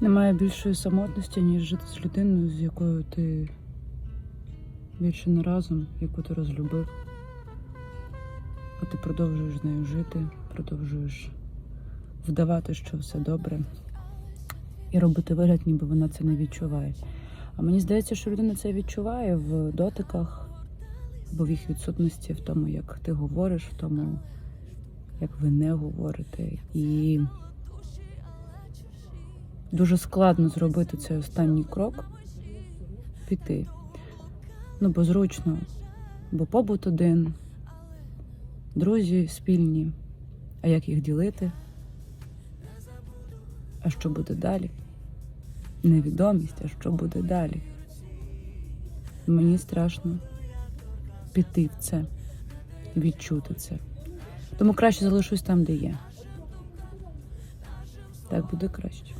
Немає більшої самотності, ніж жити з людиною, з якою ти більше не разом, яку ти розлюбив. А ти продовжуєш з нею жити, продовжуєш вдавати, що все добре, і робити вигляд, ніби вона це не відчуває. А мені здається, що людина це відчуває в дотиках або в їх відсутності, в тому, як ти говориш, в тому, як ви не говорите. І дуже складно зробити цей останній крок піти. Ну, бо зручно, бо побут один, друзі спільні. А як їх ділити? А що буде далі? Невідомість, а що буде далі? Мені страшно піти в це, відчути це. Тому краще залишусь там, де є. Так буде краще.